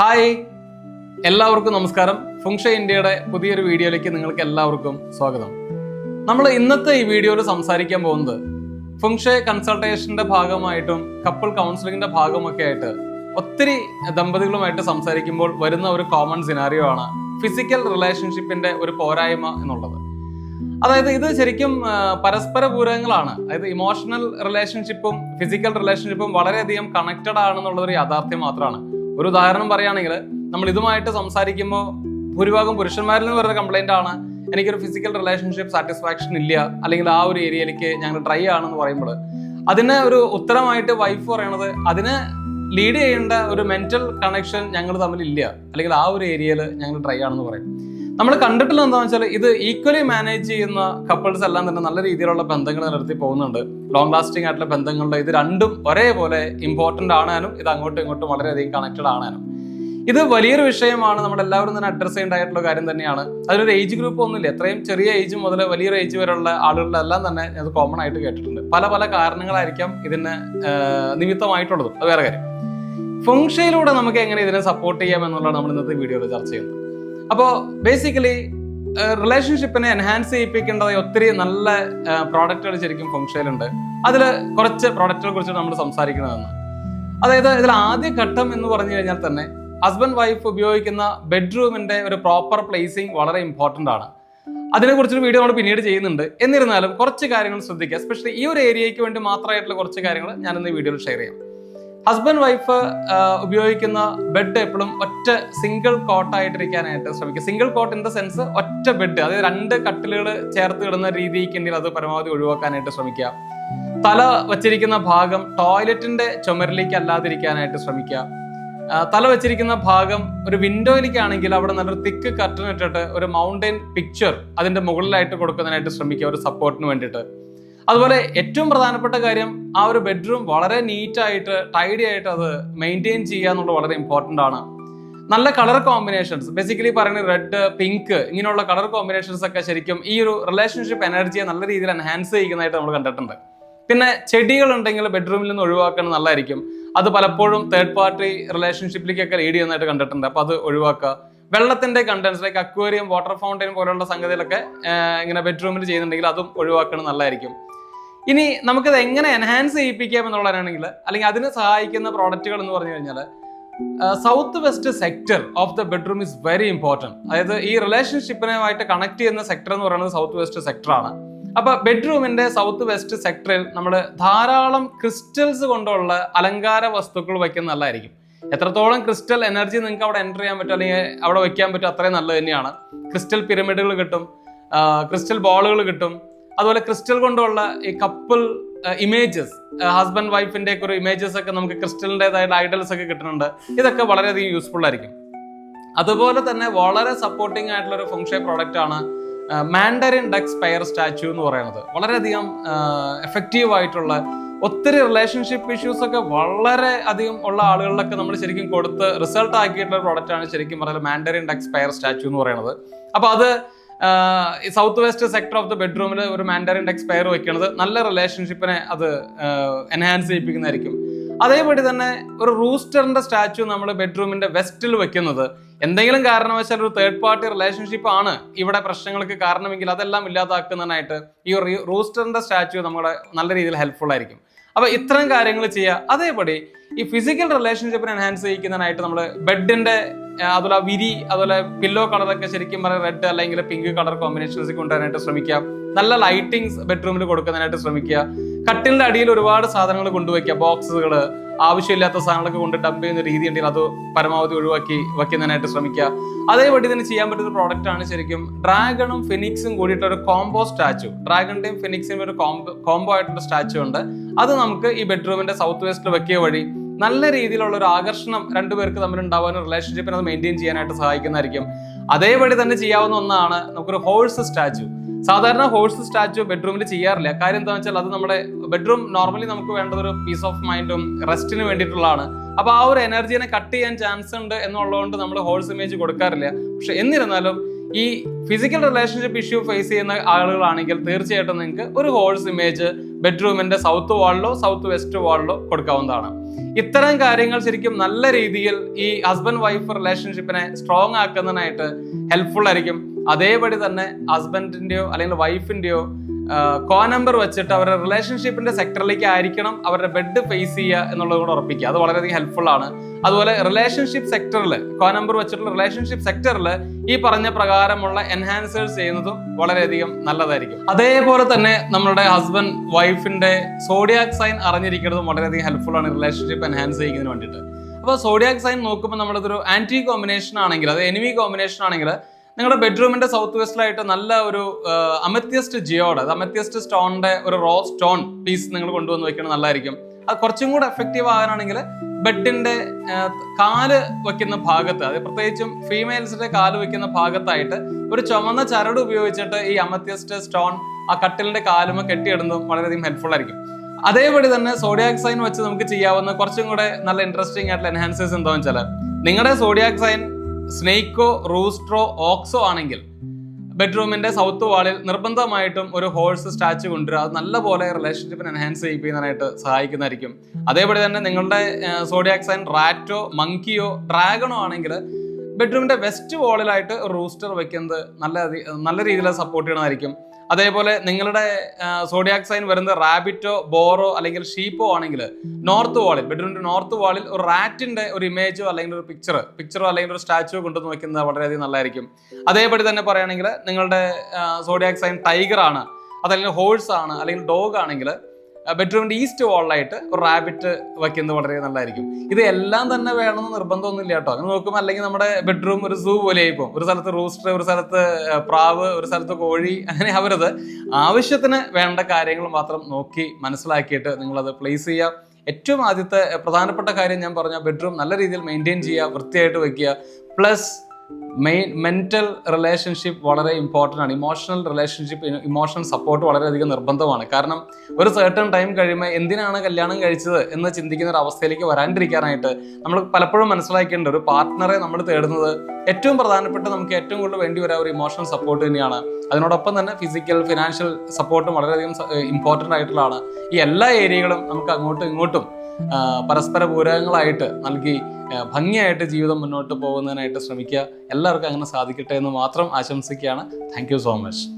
Hi. എല്ലാവർക്കും നമസ്കാരം. ഫുങ്ഷ ഇന്ത്യയുടെ പുതിയൊരു വീഡിയോയിലേക്ക് നിങ്ങൾക്ക് എല്ലാവർക്കും സ്വാഗതം. നമ്മൾ ഇന്നത്തെ ഈ വീഡിയോയിൽ സംസാരിക്കാൻ പോകുന്നത് ഫുങ്ഷ കൺസൾട്ടേഷന്റെ ഭാഗമായിട്ടും കപ്പിൾ കൗൺസിലിംഗിന്റെ ഭാഗമൊക്കെ ആയിട്ട് ഒത്തിരി ദമ്പതികളുമായിട്ട് സംസാരിക്കുമ്പോൾ വരുന്ന ഒരു കോമൺ സിനാരിയോ ആണ് ഫിസിക്കൽ റിലേഷൻഷിപ്പിന്റെ ഒരു പോരായ്മ എന്നുള്ളത്. അതായത് ഇത് ശരിക്കും പരസ്പര പൂരകങ്ങളാണ് അതായത് ഇമോഷണൽ റിലേഷൻഷിപ്പും ഫിസിക്കൽ റിലേഷൻഷിപ്പും വളരെയധികം കണക്റ്റഡ് ആണെന്നുള്ളൊരു ഒരു യാഥാർത്ഥ്യം മാത്രമാണ്. ഒരു ഉദാഹരണം പറയുകയാണെങ്കിൽ നമ്മൾ ഇതുമായിട്ട് സംസാരിക്കുമ്പോൾ ഭൂരിഭാഗം പുരുഷന്മാരിൽ നിന്ന് വരുന്ന കംപ്ലൈന്റ് ആണ് എനിക്കൊരു ഫിസിക്കൽ റിലേഷൻഷിപ്പ് സാറ്റിസ്ഫാക്ഷൻ ഇല്ല അല്ലെങ്കിൽ ആ ഒരു ഏരിയയിലേക്ക് ഞങ്ങൾ ട്രൈ ആണെന്ന് പറയുമ്പോൾ. അതിന് ഒരു ഉത്തരമായിട്ട് വൈഫ് പറയണത് അതിന് ലീഡ് ചെയ്യേണ്ട ഒരു മെന്റൽ കണക്ഷൻ ഞങ്ങൾ തമ്മിൽ ഇല്ല അല്ലെങ്കിൽ ആ ഒരു ഏരിയയിൽ ഞങ്ങൾ ട്രൈ ആണെന്ന് പറയും. നമ്മൾ കണ്ടിട്ടുള്ള എന്താണെന്ന് വെച്ചാൽ ഇത് ഈക്വലി മാനേജ് ചെയ്യുന്ന കപ്പിൾസ് എല്ലാം തന്നെ നല്ല രീതിയിലുള്ള ബന്ധങ്ങൾ നിലനിർത്തി പോകുന്നുണ്ട്. ലോങ് ലാസ്റ്റിംഗ് ആയിട്ടുള്ള ബന്ധങ്ങളുടെ ഇത് രണ്ടും ഒരേപോലെ ഇമ്പോർട്ടന്റ് ആണാനും ഇത് അങ്ങോട്ടും ഇങ്ങോട്ടും വളരെയധികം കണക്റ്റഡ് ആണാനും. ഇത് വലിയൊരു വിഷയമാണ്. നമ്മൾ എല്ലാവരും തന്നെ അഡ്രസ് ചെയ്യേണ്ടതായിട്ടുള്ള കാര്യം തന്നെയാണ്. അതിലൊരു ഏജ് ഗ്രൂപ്പ് ഒന്നുമില്ല. എത്രയും ചെറിയ ഏജ് മുതൽ വലിയൊരു ഏജ് വരെയുള്ള ആളുകളിലെല്ലാം തന്നെ അത് കോമൺ ആയിട്ട് കേട്ടിട്ടുണ്ട്. പല പല കാരണങ്ങളായിരിക്കാം ഇതിന് നിമിത്തമായിട്ടുള്ളതും. അത് വേറെ കാര്യം. ഫുങ്ഷയിലൂടെ നമുക്ക് എങ്ങനെ ഇതിനെ സപ്പോർട്ട് ചെയ്യാം എന്നുള്ളതാണ് നമ്മൾ ഇന്നത്തെ വീഡിയോയിൽ ചർച്ച ചെയ്യുന്നത്. അപ്പോൾ ബേസിക്കലി റിലേഷൻഷിപ്പിനെ എൻഹാൻസ് ചെയ്യിപ്പിക്കേണ്ടത് ഒത്തിരി നല്ല പ്രോഡക്റ്റുകൾ ശരിക്കും ഫംഗ്ഷനിലുണ്ട്. അതിൽ കുറച്ച് പ്രോഡക്റ്റുകളെ കുറിച്ച് നമ്മൾ സംസാരിക്കണമെന്ന് അതായത് ഇതിൽ ആദ്യ ഘട്ടം എന്ന് പറഞ്ഞു കഴിഞ്ഞാൽ തന്നെ ഹസ്ബൻഡ് വൈഫ് ഉപയോഗിക്കുന്ന ബെഡ്റൂമിന്റെ ഒരു പ്രോപ്പർ പ്ലേസിങ് വളരെ ഇമ്പോർട്ടന്റ് ആണ്. അതിനെക്കുറിച്ചൊരു വീഡിയോ നമ്മൾ പിന്നീട് ചെയ്യുന്നുണ്ട്. എന്നിരുന്നാലും കുറച്ച് കാര്യങ്ങൾ ശ്രദ്ധിക്കുക. എസ്പെഷ്യലി ഈ ഒരു ഏരിയയ്ക്ക് വേണ്ടി മാത്രമായിട്ടുള്ള കുറച്ച് കാര്യങ്ങൾ ഞാൻ ഇന്ന് വീഡിയോയിൽ ഷെയർ ചെയ്യാം. ഹസ്ബൻഡ് വൈഫ് ഉപയോഗിക്കുന്ന ബെഡ് എപ്പോഴും ഒറ്റ സിംഗിൾ കോട്ടായിട്ടിരിക്കാനായിട്ട് ശ്രമിക്കുക single cot in the sense ഒറ്റ ബെഡ് അതായത് രണ്ട് കട്ടിലുകൾ ചേർത്ത് ഇടുന്ന രീതിക്കുണ്ടെങ്കിൽ അത് പരമാവധി ഒഴിവാക്കാനായിട്ട് ശ്രമിക്കുക. തല വച്ചിരിക്കുന്ന ഭാഗം ടോയ്ലറ്റിന്റെ ചുമരിലേക്ക് അല്ലാതിരിക്കാനായിട്ട് ശ്രമിക്കുക. തല വെച്ചിരിക്കുന്ന ഭാഗം ഒരു വിൻഡോയിലേക്കാണെങ്കിൽ അവിടെ നല്ലൊരു തിക്ക് കർട്ടൻ ഇട്ടിട്ട് ഒരു മൗണ്ടൻ പിക്ചർ അതിന്റെ മുകളിലായിട്ട് കൊടുക്കുന്നതിനായിട്ട് ശ്രമിക്കുക ഒരു സപ്പോർട്ടിന് വേണ്ടിയിട്ട്. അതുപോലെ ഏറ്റവും പ്രധാനപ്പെട്ട കാര്യം ആ ഒരു ബെഡ്റൂം വളരെ നീറ്റായിട്ട് ടൈഡി ആയിട്ട് അത് മെയിന്റെയിൻ ചെയ്യുക എന്നുള്ളത് വളരെ ഇമ്പോർട്ടന്റ് ആണ്. നല്ല കളർ കോമ്പിനേഷൻസ് ബേസിക്കലി പറയുന്നത് റെഡ് പിങ്ക് ഇങ്ങനെയുള്ള കളർ കോമ്പിനേഷൻസ് ഒക്കെ ശരിക്കും ഈ ഒരു റിലേഷൻഷിപ്പ് എനർജിയെ നല്ല രീതിയിൽ എൻഹാൻസ് ചെയ്യുന്നതായിട്ട് നമ്മൾ കണ്ടിട്ടുണ്ട്. പിന്നെ ചെടികൾ ഉണ്ടെങ്കിൽ ബെഡ്റൂമിൽ നിന്ന് ഒഴിവാക്കുന്നത് നല്ലതായിരിക്കും. അത് പലപ്പോഴും തേർഡ് പാർട്ടി റിലേഷൻഷിപ്പിലേക്കൊക്കെ ലീഡ് ചെയ്യുന്നതായിട്ട് കണ്ടിട്ടുണ്ട്. അപ്പോൾ അത് ഒഴിവാക്കുക. വെള്ളത്തിന്റെ contents like aquarium water fountain പോലുള്ള സംഗതികളൊക്കെ ഇങ്ങനെ ബെഡ്റൂമിൽ ചെയ്യുന്നുണ്ടെങ്കിൽ അതും ഒഴിവാക്കുന്നത് നല്ലതായിരിക്കും. ഇനി നമുക്കത് എങ്ങനെ എൻഹാൻസ് ചെയ്യിപ്പിക്കാം എന്നുള്ളതാണെങ്കിൽ അല്ലെങ്കിൽ അതിന് സഹായിക്കുന്ന പ്രോഡക്റ്റുകൾ എന്ന് പറഞ്ഞു കഴിഞ്ഞാൽ south west sector of the bedroom is very important അതായത് ഈ റിലേഷൻഷിപ്പിനുമായിട്ട് കണക്ട് ചെയ്യുന്ന സെക്ടർ എന്ന് പറയുന്നത് സൗത്ത് വെസ്റ്റ് സെക്ടറാണ് അപ്പൊ ബെഡ്റൂമിന്റെ സൗത്ത് വെസ്റ്റ് സെക്ടറിൽ നമ്മൾ ധാരാളം ക്രിസ്റ്റൽസ് കൊണ്ടുള്ള അലങ്കാര വസ്തുക്കൾ വയ്ക്കുന്ന നല്ലതായിരിക്കും. എത്രത്തോളം ക്രിസ്റ്റൽ എനർജി നിങ്ങൾക്ക് അവിടെ എന്റർ ചെയ്യാൻ പറ്റും അല്ലെങ്കിൽ അവിടെ വയ്ക്കാൻ പറ്റും അത്രയും നല്ലത് തന്നെയാണ്. ക്രിസ്റ്റൽ പിരമിഡുകൾ കിട്ടും ക്രിസ്റ്റൽ ബോളുകൾ കിട്ടും അതുപോലെ ക്രിസ്റ്റൽ കൊണ്ടുള്ള ഈ കപ്പിൾ ഇമേജസ് ഹസ്ബൻഡ് വൈഫിന്റെ ഒക്കെ ഒരു ഇമേജസ് ഒക്കെ നമുക്ക് ക്രിസ്റ്റലിന്റെതായിട്ട് ഐഡൽസ് ഒക്കെ കിട്ടുന്നുണ്ട്. ഇതൊക്കെ വളരെയധികം യൂസ്ഫുൾ ആയിരിക്കും. അതുപോലെ തന്നെ വളരെ സപ്പോർട്ടിംഗ് ആയിട്ടുള്ള ഒരു ഫംഗ്ഷൻ പ്രോഡക്റ്റ് ആണ് മാൻഡറിൻ ഡക്സ് പെയർ സ്റ്റാച്ചു എന്ന് പറയുന്നത്. വളരെയധികം എഫക്റ്റീവ് ആയിട്ടുള്ള ഒത്തിരി റിലേഷൻഷിപ്പ് ഇഷ്യൂസ് ഒക്കെ വളരെ അധികം ഉള്ള ആളുകളിലൊക്കെ നമ്മൾ ശരിക്കും കൊടുത്ത് റിസൾട്ട് ആക്കിയിട്ടുള്ള പ്രോഡക്റ്റ് ആണ് ശരിക്കും പറഞ്ഞാൽ മാൻഡറിൻ ഡക്സ് പെയർ സ്റ്റാച്ചു എന്ന് പറയുന്നത്. അപ്പൊ അത് south west sector of the ബെഡ്റൂമിൽ ഒരു മാൻഡറിന്റെ എക്സ്പയർ വെക്കുന്നത് നല്ല റിലേഷൻഷിപ്പിനെ അത് എൻഹാൻസ് ചെയ്യിപ്പിക്കുന്നതായിരിക്കും. അതേപടി തന്നെ ഒരു റൂസ്റ്ററിന്റെ സ്റ്റാച്ചു നമ്മൾ ബെഡ്റൂമിന്റെ വെസ്റ്റിൽ വെക്കുന്നത് എന്തെങ്കിലും കാരണവശാൽ ഒരു തേർഡ് പാർട്ടി റിലേഷൻഷിപ്പ് ആണ് ഇവിടെ പ്രശ്നങ്ങൾക്ക് കാരണമെങ്കിൽ അതെല്ലാം ഇല്ലാതാക്കുന്നതിനായിട്ട് ഈ റൂസ്റ്ററിന്റെ സ്റ്റാച്ചു നമ്മളെ നല്ല രീതിയിൽ ഹെൽപ്ഫുൾ ആയിരിക്കും. അപ്പൊ ഇത്തരം കാര്യങ്ങൾ ചെയ്യുക. അതേപടി ഈ ഫിസിക്കൽ റിലേഷൻഷിപ്പിനെ എൻഹാൻസ് ചെയ്യിക്കുന്നതിനായിട്ട് നമ്മൾ ബെഡിന്റെ അതുപോലെ വിരി അതുപോലെ പില്ലോ കളറൊക്കെ ശരിക്കും പറയാം റെഡ് അല്ലെങ്കിൽ പിങ്ക് കളർ കോമ്പിനേഷൻസ് കൊണ്ടുവരാനായിട്ട് ശ്രമിക്കുക. നല്ല ലൈറ്റിങ്സ് ബെഡ്റൂമിൽ കൊടുക്കുന്നതിനായിട്ട് ശ്രമിക്കുക. കട്ടിലിന്റെ അടിയിൽ ഒരുപാട് സാധനങ്ങൾ കൊണ്ടുവയ്ക്കുക. ബോക്സുകൾ ആവശ്യമില്ലാത്ത സാധനങ്ങളൊക്കെ കൊണ്ട് ഡംപ് ചെയ്യുന്ന രീതി ഉണ്ടെങ്കിൽ അത് പരമാവധി ഒഴിവാക്കി വയ്ക്കുന്നതിനായിട്ട് ശ്രമിക്കുക. അതേപടി തന്നെ ചെയ്യാൻ പറ്റുന്ന പ്രോഡക്റ്റ് ആണ് ശരിക്കും ഡ്രാഗണും ഫിനിക്സും കൂടിയിട്ട് ഒരു കോംബോ സ്റ്റാച്ചു ഡ്രാഗണിന്റെയും ഫിനിക്സിന്റെയും ഒരു കോംബോ ആയിട്ടുള്ള സ്റ്റാച്ചു ഉണ്ട്. അത് നമുക്ക് ഈ ബെഡ്റൂമിന്റെ സൗത്ത് വെസ്റ്റിൽ വെക്കിയ വഴി നല്ല രീതിയിലുള്ള ഒരു ആകർഷണം രണ്ടുപേർക്ക് തമ്മിൽ ഉണ്ടാവാനും റിലേഷൻഷിപ്പിനെ മെയിന്റെയിൻ ചെയ്യാനായിട്ട് സഹായിക്കുന്നതായിരിക്കും. അതേപടി തന്നെ ചെയ്യാവുന്ന ഒന്നാണ് നമുക്കൊരു ഹോഴ്സ് സ്റ്റാച്ചു സാധാരണ ഹോഴ്സ് സ്റ്റാച്ചു ബെഡ്റൂമിൽ ചെയ്യാറില്ല. കാര്യം എന്താ വെച്ചാൽ അത് നമ്മുടെ ബെഡ്റൂം നോർമലി നമുക്ക് വേണ്ടത് ഒരു പീസ് ഓഫ് മൈൻഡും റെസ്റ്റിന് വേണ്ടിയിട്ടുള്ളതാണ്. അപ്പൊ ആ ഒരു എനർജിനെ കട്ട് ചെയ്യാൻ ചാൻസ് ഉണ്ട് എന്നുള്ളതുകൊണ്ട് നമ്മൾ ഹോഴ്സ് ഇമേജ് കൊടുക്കാറില്ല. പക്ഷെ എന്നിരുന്നാലും ഈ ഫിസിക്കൽ റിലേഷൻഷിപ്പ് ഇഷ്യൂ ഫേസ് ചെയ്യുന്ന ആളുകളാണെങ്കിൽ തീർച്ചയായിട്ടും നിങ്ങൾക്ക് ഒരു ഹോൾസ് ഇമേജ് ബെഡ്റൂമിന്റെ സൗത്ത് വാളിലോ സൗത്ത് വെസ്റ്റ് വാളിലോ കൊടുക്കാവുന്നതാണ്. ഇത്തരം കാര്യങ്ങൾ ശരിക്കും നല്ല രീതിയിൽ ഈ ഹസ്ബൻഡ് വൈഫ് റിലേഷൻഷിപ്പിനെ സ്ട്രോങ് ആക്കുന്നതിനായിട്ട് ഹെൽപ്ഫുൾ ആയിരിക്കും. അതേപടി തന്നെ ഹസ്ബൻഡിന്റെയോ അല്ലെങ്കിൽ വൈഫിന്റെയോ കോ നമ്പർ വെച്ചിട്ട് അവരുടെ റിലേഷൻഷിപ്പിന്റെ സെക്ടറിലേക്ക് ആയിരിക്കണം അവരുടെ ബെഡ് ഫേസ് ചെയ്യുക എന്നുള്ളത് കൂടെ ഉറപ്പിക്കുക. അത് വളരെയധികം ഹെൽപ്ഫുൾ ആണ്. അതുപോലെ റിലേഷൻഷിപ്പ് സെക്ടറിൽ കോ നമ്പർ വെച്ചിട്ടുള്ള റിലേഷൻഷിപ്പ് സെക്ടറിൽ ഈ പറഞ്ഞ പ്രകാരമുള്ള എൻഹാൻസേഴ്സ് ചെയ്യുന്നതും വളരെയധികം നല്ലതായിരിക്കും. അതേപോലെ തന്നെ നമ്മുടെ ഹസ്ബൻഡ് വൈഫിന്റെ സോഡിയാക് സൈൻ അറിഞ്ഞിരിക്കുന്നതും വളരെയധികം ഹെൽപ്ഫുൾ ആണ് റിലേഷൻഷിപ്പ് എൻഹാൻസ് ചെയ്യുന്നതിന് വേണ്ടിയിട്ട്. അപ്പോൾ സോഡിയാക് സൈൻ നോക്കുമ്പോൾ നമ്മളതൊരു ആന്റി കോമ്പിനേഷൻ ആണെങ്കിൽ അത് എനിമി കോമ്പിനേഷൻ ആണെങ്കിൽ നിങ്ങളുടെ ബെഡ്റൂമിന്റെ സൗത്ത് വെസ്റ്റിലായിട്ട് നല്ല ഒരു അമത്യസ്റ്റ് അത് അമത്യസ്റ്റ് സ്റ്റോണിന്റെ ഒരു റോ സ്റ്റോൺ പീസ് നിങ്ങൾ കൊണ്ടുവന്ന് വെക്കുന്നത് നല്ലതായിരിക്കും. അത് കുറച്ചും കൂടെ എഫക്റ്റീവ് ആകാനാണെങ്കിൽ ബെഡിന്റെ കാൽ വെക്കുന്ന ഭാഗത്ത് അത് പ്രത്യേകിച്ചും ഫീമെയിൽസിന്റെ കാൽ വെക്കുന്ന ഭാഗത്തായിട്ട് ഒരു ചുമന്ന ചരട് ഉപയോഗിച്ചിട്ട് ഈ അമത്യസ്റ്റ് സ്റ്റോൺ ആ കട്ടിലിന്റെ കാലുമ കെട്ടിയിടുന്നതും വളരെയധികം ഹെൽപ്ഫുൾ ആയിരിക്കും. അതേപടി തന്നെ സോഡിയാക് സൈൻ വെച്ച് നമുക്ക് ചെയ്യാവുന്ന കുറച്ചും കൂടെ നല്ല ഇൻട്രസ്റ്റിംഗ് ആയിട്ടുള്ള എൻഹാൻസേഴ്സ് എന്താണെന്ന് വെച്ചാൽ നിങ്ങളുടെ സോഡിയാക് സൈൻ സ്നേക്കോ റൂസ്ട്രോ ഓക്സോ ആണെങ്കിൽ ബെഡ്റൂമിന്റെ സൗത്ത് വാളിൽ നിർബന്ധമായിട്ടും ഒരു ഹോഴ്സ് സ്റ്റാച്ചു കൊണ്ടുവരിക. അത് നല്ലപോലെ റിലേഷൻഷിപ്പിനെ എൻഹാൻസ് ചെയ്യിപ്പിക്കാനായിട്ട് സഹായിക്കുന്നതായിരിക്കും. അതേപോലെ തന്നെ നിങ്ങളുടെ സോഡിയാക് സൈൻ റാറ്റോ മങ്കിയോ ഡ്രാഗണോ ആണെങ്കിൽ ബെഡ്റൂമിന്റെ വെസ്റ്റ് വാളിലായിട്ട് റൂസ്റ്റർ വെക്കുന്നത് നല്ല നല്ല രീതിയിൽ സപ്പോർട്ട് ചെയ്യണമായിരിക്കും അതേപോലെ നിങ്ങളുടെ സോഡിയാക് സൈൻ വരുന്നത് റാബിറ്റോ ബോറോ അല്ലെങ്കിൽ ഷീപ്പോ ആണെങ്കിൽ നോർത്ത് വാളിൽ ബെഡ്റൂമിന്റെ നോർത്ത് വാളിൽ ഒരു റാറ്റിന്റെ ഒരു ഇമേജോ അല്ലെങ്കിൽ ഒരു പിക്ചർ പിക്ചറോ അല്ലെങ്കിൽ ഒരു സ്റ്റാച്ചുവോ കൊണ്ടുവന്ന് വെക്കുന്നത് വളരെയധികം നല്ലതായിരിക്കും. അതേപടി തന്നെ പറയുകയാണെങ്കിൽ നിങ്ങളുടെ സോഡിയാക് സൈൻ ടൈഗർ ആണ് അതല്ലെങ്കിൽ ഹോഴ്സ് ആണ് അല്ലെങ്കിൽ ഡോഗ് ആണെങ്കിൽ ബെഡ്റൂമിന്റെ ഈസ്റ്റ് വാളിലായിട്ട് ഒരു റാബിറ്റ് വയ്ക്കുന്നത് വളരെ നല്ലതായിരിക്കും. ഇത് എല്ലാം തന്നെ വേണമെന്ന് നിർബന്ധമൊന്നുമില്ല കേട്ടോ. അങ്ങനെ നോക്കുമ്പോൾ അല്ലെങ്കിൽ നമ്മുടെ ബെഡ്റൂം ഒരു സൂ പോലെ ആയിപ്പോൾ ഒരു സ്ഥലത്ത് റൂസ്റ്റർ ഒരു സ്ഥലത്ത് പ്രാവ് ഒരു സ്ഥലത്ത് കോഴി അങ്ങനെ അവരത് ആവശ്യത്തിന് വേണ്ട കാര്യങ്ങൾ മാത്രം നോക്കി മനസ്സിലാക്കിയിട്ട് നിങ്ങളത് പ്ലേസ് ചെയ്യുക ഏറ്റവും ആദ്യത്തെ പ്രധാനപ്പെട്ട കാര്യം ഞാൻ പറഞ്ഞ ബെഡ്റൂം നല്ല രീതിയിൽ മെയിന്റെയിൻ ചെയ്യുക വൃത്തിയായിട്ട് വെക്കുക. പ്ലസ് മെയിൻ മെന്റൽ റിലേഷൻഷിപ്പ് വളരെ ഇമ്പോർട്ടന്റ് ആണ്. ഇമോഷണൽ റിലേഷൻഷിപ്പ് ഇമോഷണൽ സപ്പോർട്ട് വളരെയധികം നിർബന്ധമാണ്. കാരണം ഒരു സർട്ടൺ ടൈം കഴിയുമ്പോൾ എന്തിനാണ് കല്യാണം കഴിച്ചത് എന്ന് ചിന്തിക്കുന്ന ഒരു അവസ്ഥയിലേക്ക് വരാണ്ടിരിക്കാനായിട്ട് നമ്മൾ പലപ്പോഴും മനസ്സിലാക്കേണ്ട ഒരു പാർട്ട്ണറെ നമ്മൾ തേടുന്നത് ഏറ്റവും പ്രധാനപ്പെട്ട നമുക്ക് ഏറ്റവും കൂടുതൽ വേണ്ടി വരാൻ ഒരു ഇമോഷണൽ സപ്പോർട്ട് തന്നെയാണ്. അതിനോടൊപ്പം തന്നെ ഫിസിക്കൽ ഫിനാൻഷ്യൽ സപ്പോർട്ടും വളരെയധികം ഇമ്പോർട്ടന്റ് ആയിട്ടുള്ളതാണ്. ഈ എല്ലാ ഏരിയകളും നമുക്ക് അങ്ങോട്ടും ഇങ്ങോട്ടും പരസ്പര പൂരകങ്ങളായിട്ട് നൽകി ഭംഗിയായിട്ട് ജീവിതം മുന്നോട്ട് പോകുന്നതിനായിട്ട് ശ്രമിക്കുക. എല്ലാവർക്കും അങ്ങനെ സാധിക്കട്ടെ എന്ന് മാത്രം ആശംസിക്കുകയാണ്. Thank so much